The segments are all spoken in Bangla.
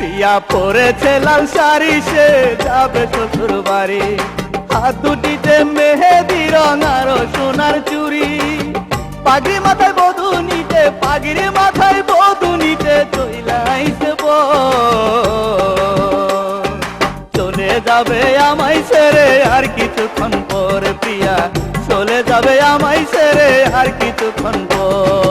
প্রিয়া পরেছে লাল শাড়ি, সে যাবে শ্বশুর বাড়ি। হাত দুটিতে মেহেদি রং আরও সোনার চুড়ি। পাগড়ি মাথায় বধু নিতে, পাগড়ি মাথায় বধু নিতে চইলাইছে চলে যাবে আমায় ছেড়ে আর কিছুক্ষণ পর প্রিয়া। চলে যাবে আমায় ছেড়ে আর কিছুক্ষণ পর।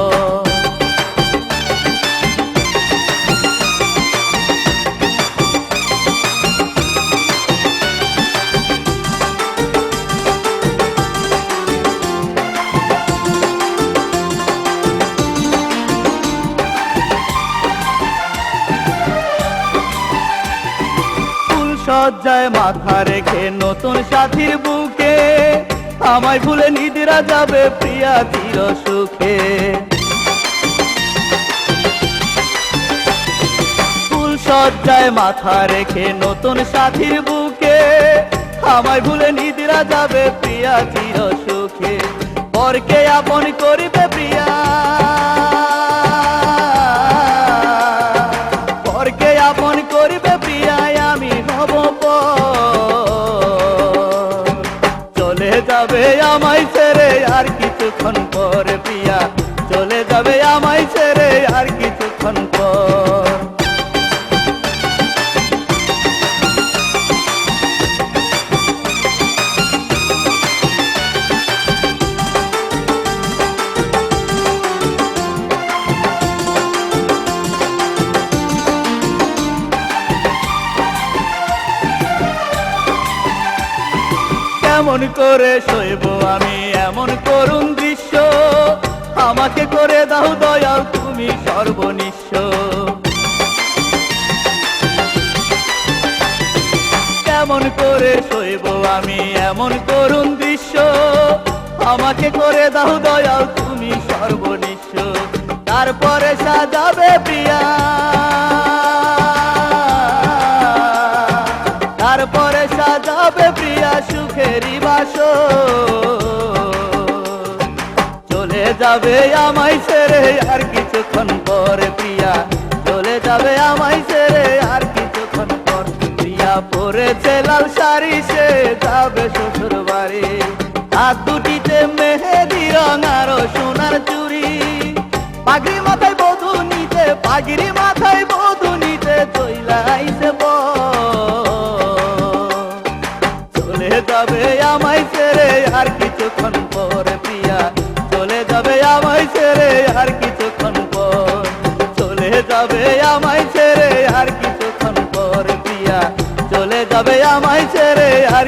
সজ্জায় মাথা রেখে নতুন সাথীর বুকে, আমায় ভুলে নিদিরা যাবে প্রিয়া চির সুখে। ফুল সজ্জায় মাথা রেখে নতুন সাথীর বুকে, আমায় ভুলে নিদিরা যাবে প্রিয়া চির সুখে। পরকে আপন করিবে প্রিয়া। পরকে আপন করিবে প্রিয়ায় আমায় ছেড়ে আর কিছুক্ষণ পর পিয়া চলে যাবে আমায় ছেড়ে আর কিছুক্ষণ পর। কেমন করে সইব আমি, এমন করুণ দৃশ্য। আমাকে করে দাও দয়াল, তুমি সর্বনিশ্ব কেমন করে সইব আমি, এমন করুণ দৃশ্য। আমাকে করে দাও দয়াল, তুমি সর্বনিশ্ব তারপরে তারপরে সাজাবে প্রিয়া সুখেরই বাস চলে যাবে আমায় ছেড়ে আর কিছুক্ষণ পরে প্রিয়া। চলে যাবে আমায় ছেড়ে আর কিছুক্ষণ পর প্রিয়া। পরেছে লাল শাড়ি, সে যাবে শ্বশুর বাড়ি। হাত দুটিতে মেহেদি, রং আরও সোনার চুড়ি। পাগড়ি মাথায় বধু নিতে, পাগড়ি মাথায় বধু নিতে চইলাইছে চলে আর কিছুক্ষণ পর পিয়া চলে যাবে আমায় ছেড়ে, আর কিছুক্ষণ পর চলে যাবে আমায় ছেড়ে, আর কিছুক্ষণ পর পিয়া চলে যাবে আমায় ছেড়ে, আর